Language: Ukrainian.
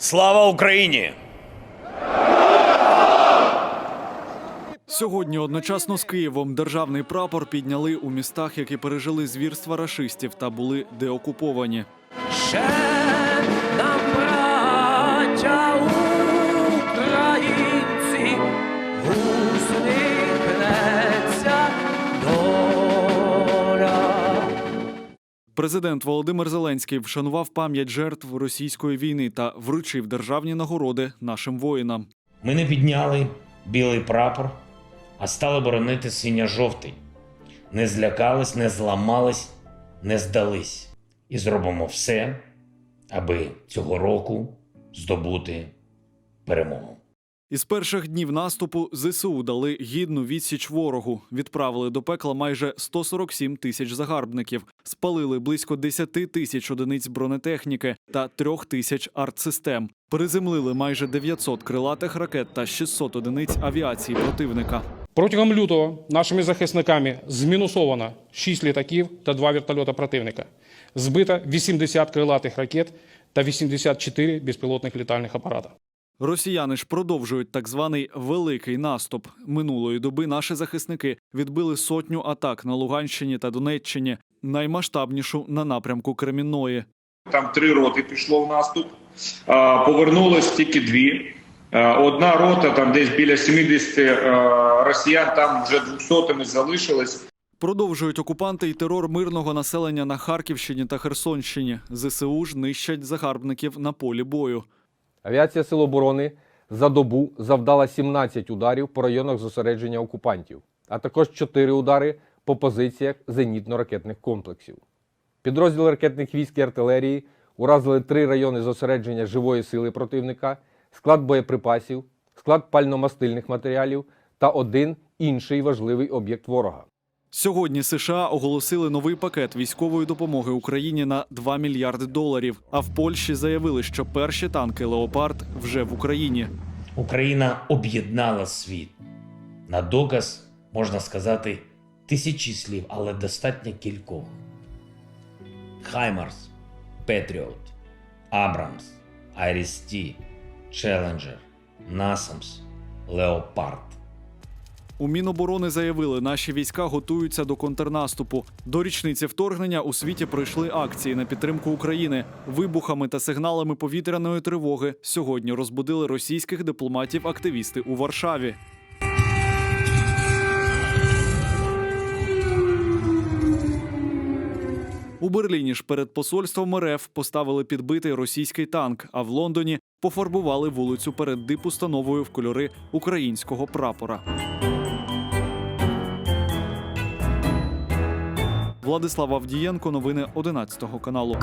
Слава Україні! Сьогодні одночасно з Києвом державний прапор підняли у містах, які пережили звірства рашистів та були деокуповані. Президент Володимир Зеленський вшанував пам'ять жертв російської війни та вручив державні нагороди нашим воїнам. Ми не підняли білий прапор, а стали боронити синьо-жовтий. Не злякались, не зламались, не здались. І зробимо все, аби цього року здобути перемогу. Із перших днів наступу ЗСУ дали гідну відсіч ворогу. Відправили до пекла майже 147 тисяч загарбників, спалили близько 10 тисяч одиниць бронетехніки та 3 тисяч артсистем. Приземлили майже 900 крилатих ракет та 600 одиниць авіації противника. Протягом лютого нашими захисниками змінусовано 6 літаків та 2 вертольота противника. Збито 80 крилатих ракет та 84 безпілотних літальних апарата. Росіяни ж продовжують так званий великий наступ. Минулої доби наші захисники відбили сотню атак на Луганщині та Донеччині, наймасштабнішу на напрямку Кремінної. Там три роти пішло в наступ. Повернулось тільки дві. Одна рота, там десь біля 70 росіян, там вже 200 залишилось. Продовжують окупанти й терор мирного населення на Харківщині та Херсонщині. ЗСУ ж нищать загарбників на полі бою. Авіація Сил оборони за добу завдала 17 ударів по районах зосередження окупантів, а також 4 удари по позиціях зенітно-ракетних комплексів. Підрозділи ракетних військ і артилерії уразили три райони зосередження живої сили противника, склад боєприпасів, склад пальномастильних матеріалів та один інший важливий об'єкт ворога. Сьогодні США оголосили новий пакет військової допомоги Україні на 2 мільярди доларів. А в Польщі заявили, що перші танки Леопард вже в Україні. Україна об'єднала світ. На доказ можна сказати тисячі слів, але достатньо кількох. Хаймарс, Петріот, Абрамс, Айріс-Ті, Челенджер, Насамс, Леопард. У Міноборони заявили, наші війська готуються до контрнаступу. До річниці вторгнення у світі пройшли акції на підтримку України. Вибухами та сигналами повітряної тривоги сьогодні розбудили російських дипломатів-активісти у Варшаві. У Берліні ж перед посольством РФ поставили підбитий російський танк, а в Лондоні пофарбували вулицю перед дипустановою в кольори українського прапора. Владислав Авдієнко, новини 11 каналу.